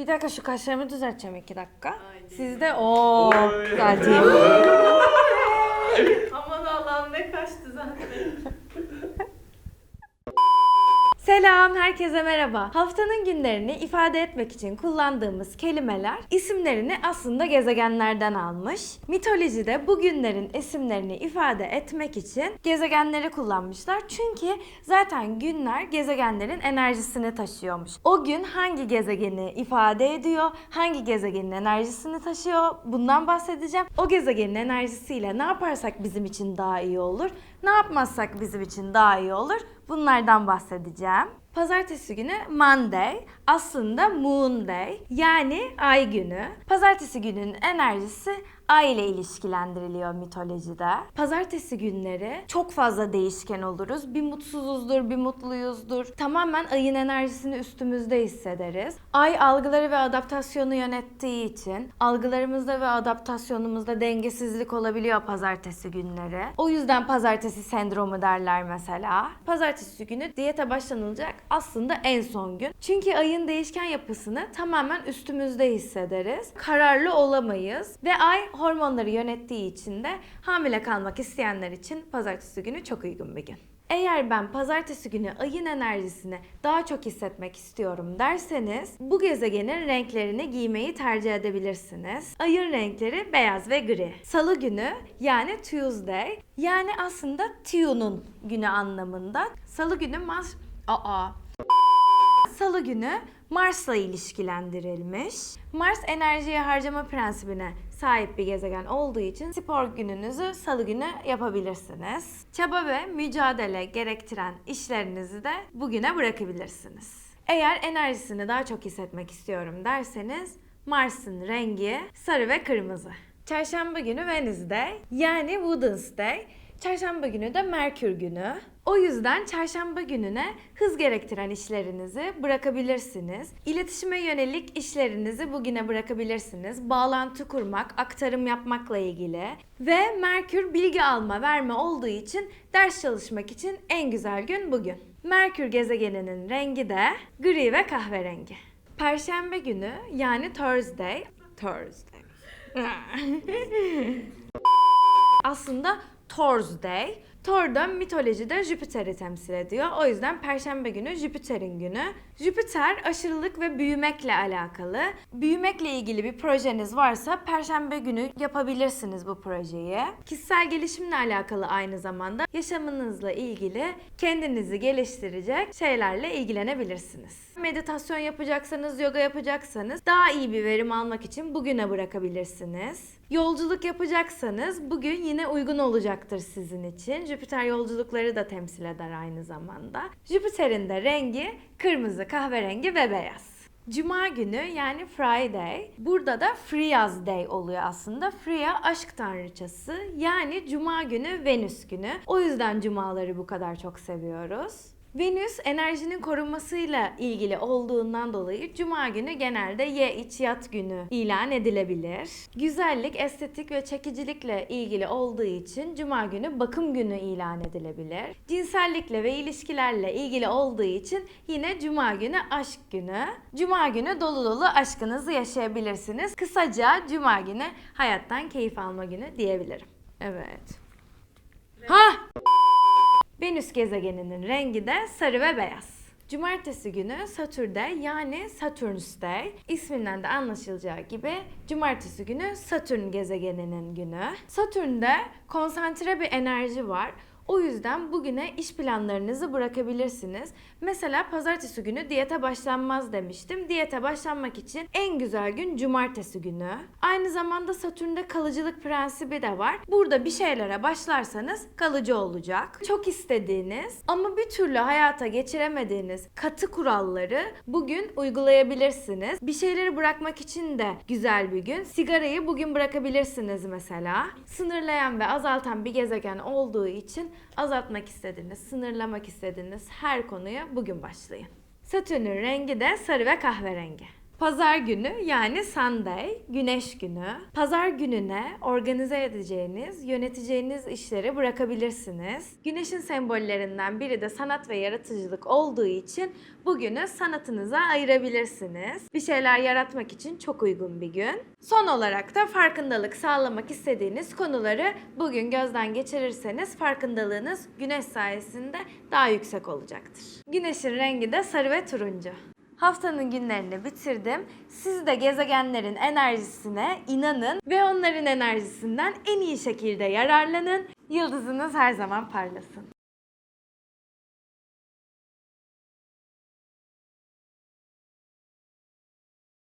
Bir dakika şu kaşlarımı düzelteceğim iki dakika. Aynen. Siz de ooo Selam, herkese merhaba. Haftanın günlerini ifade etmek için kullandığımız kelimeler isimlerini aslında gezegenlerden almış. Mitolojide bu günlerin isimlerini ifade etmek için gezegenleri kullanmışlar. Çünkü zaten günler gezegenlerin enerjisini taşıyormuş. O gün hangi gezegeni ifade ediyor, hangi gezegenin enerjisini taşıyor bundan bahsedeceğim. O gezegenin enerjisiyle ne yaparsak bizim için daha iyi olur, ne yapmazsak bizim için daha iyi olur bunlardan bahsedeceğim. Pazartesi günü Monday aslında Moon Day yani ay günü. Pazartesi günün enerjisi ay ile ilişkilendiriliyor mitolojide. Pazartesi günleri çok fazla değişken oluruz. Bir mutsuzuzdur, bir mutluyuzdur. Tamamen ayın enerjisini üstümüzde hissederiz. Ay algıları ve adaptasyonu yönettiği için algılarımızda ve adaptasyonumuzda dengesizlik olabiliyor pazartesi günleri. O yüzden pazartesi sendromu derler mesela. Pazartesi günü diyete başlanılacak aslında en son gün. Çünkü ayın değişken yapısını tamamen üstümüzde hissederiz. Kararlı olamayız ve ay hormonları yönettiği için de hamile kalmak isteyenler için pazartesi günü çok uygun bir gün. Eğer ben pazartesi günü ayın enerjisini daha çok hissetmek istiyorum derseniz bu gezegenin renklerini giymeyi tercih edebilirsiniz. Ayın renkleri beyaz ve gri. Salı günü yani Tuesday yani aslında Tu'nun günü anlamında. Salı günü Mars... Aa, Salı günü Mars'la ilişkilendirilmiş. Mars enerjiyi harcama prensibine sahip bir gezegen olduğu için spor gününüzü salı günü yapabilirsiniz. Çaba ve mücadele gerektiren işlerinizi de bugüne bırakabilirsiniz. Eğer enerjisini daha çok hissetmek istiyorum derseniz Mars'ın rengi sarı ve kırmızı. Çarşamba günü Wednesday yani Wednesday. Çarşamba günü de Merkür günü. O yüzden çarşamba gününe hız gerektiren işlerinizi bırakabilirsiniz. İletişime yönelik işlerinizi bugüne bırakabilirsiniz. Bağlantı kurmak, aktarım yapmakla ilgili. Ve Merkür bilgi alma, verme olduğu için ders çalışmak için en güzel gün bugün. Merkür gezegeninin rengi de gri ve kahverengi. Perşembe günü yani Thursday, Thursday. aslında Thursday. Thor da mitolojide Jüpiter'i temsil ediyor. O yüzden Perşembe günü Jüpiter'in günü. Jüpiter aşırılık ve büyümekle alakalı. Büyümekle ilgili bir projeniz varsa Perşembe günü yapabilirsiniz bu projeyi. Kişisel gelişimle alakalı aynı zamanda yaşamınızla ilgili kendinizi geliştirecek şeylerle ilgilenebilirsiniz. Meditasyon yapacaksanız, yoga yapacaksanız daha iyi bir verim almak için bugüne bırakabilirsiniz. Yolculuk yapacaksanız bugün yine uygun olacaktır sizin için. Jüpiter yolculukları da temsil eder aynı zamanda. Jüpiter'in de rengi kırmızı, kahverengi ve beyaz. Cuma günü yani Friday. Burada da Freya's Day oluyor aslında. Freya aşk tanrıçası. Yani Cuma günü Venüs günü. O yüzden cumaları bu kadar çok seviyoruz. Venüs enerjinin korunmasıyla ilgili olduğundan dolayı cuma günü genelde ye iç yat günü ilan edilebilir. Güzellik, estetik ve çekicilikle ilgili olduğu için cuma günü bakım günü ilan edilebilir. Cinsellikle ve ilişkilerle ilgili olduğu için yine cuma günü aşk günü. Cuma günü dolu dolu aşkınızı yaşayabilirsiniz. Kısaca cuma günü hayattan keyif alma günü diyebilirim. Evet. Ha! Venüs gezegeninin rengi de sarı ve beyaz. Cumartesi günü Satürn'de yani Saturn's Day isminden de anlaşılacağı gibi cumartesi günü Satürn gezegeninin günü. Satürn'de konsantre bir enerji var. O yüzden bugüne iş planlarınızı bırakabilirsiniz. Mesela pazartesi günü diyete başlanmaz demiştim. Diyete başlanmak için en güzel gün cumartesi günü. Aynı zamanda Satürn'de kalıcılık prensibi de var. Burada bir şeylere başlarsanız kalıcı olacak. Çok istediğiniz ama bir türlü hayata geçiremediğiniz katı kuralları bugün uygulayabilirsiniz. Bir şeyleri bırakmak için de güzel bir gün. Sigarayı bugün bırakabilirsiniz mesela. Sınırlayan ve azaltan bir gezegen olduğu için azaltmak istediğiniz, sınırlamak istediğiniz her konuya bugün başlayın. Satürn'ün rengi de sarı ve kahverengi. Pazar günü yani Sunday, güneş günü. Pazar gününe organize edeceğiniz, yöneteceğiniz işleri bırakabilirsiniz. Güneşin sembollerinden biri de sanat ve yaratıcılık olduğu için bugünü sanatınıza ayırabilirsiniz. Bir şeyler yaratmak için çok uygun bir gün. Son olarak da farkındalık sağlamak istediğiniz konuları bugün gözden geçirirseniz farkındalığınız güneş sayesinde daha yüksek olacaktır. Güneşin rengi de sarı ve turuncu. Haftanın günlerini bitirdim. Siz de gezegenlerin enerjisine inanın ve onların enerjisinden en iyi şekilde yararlanın. Yıldızınız her zaman parlasın.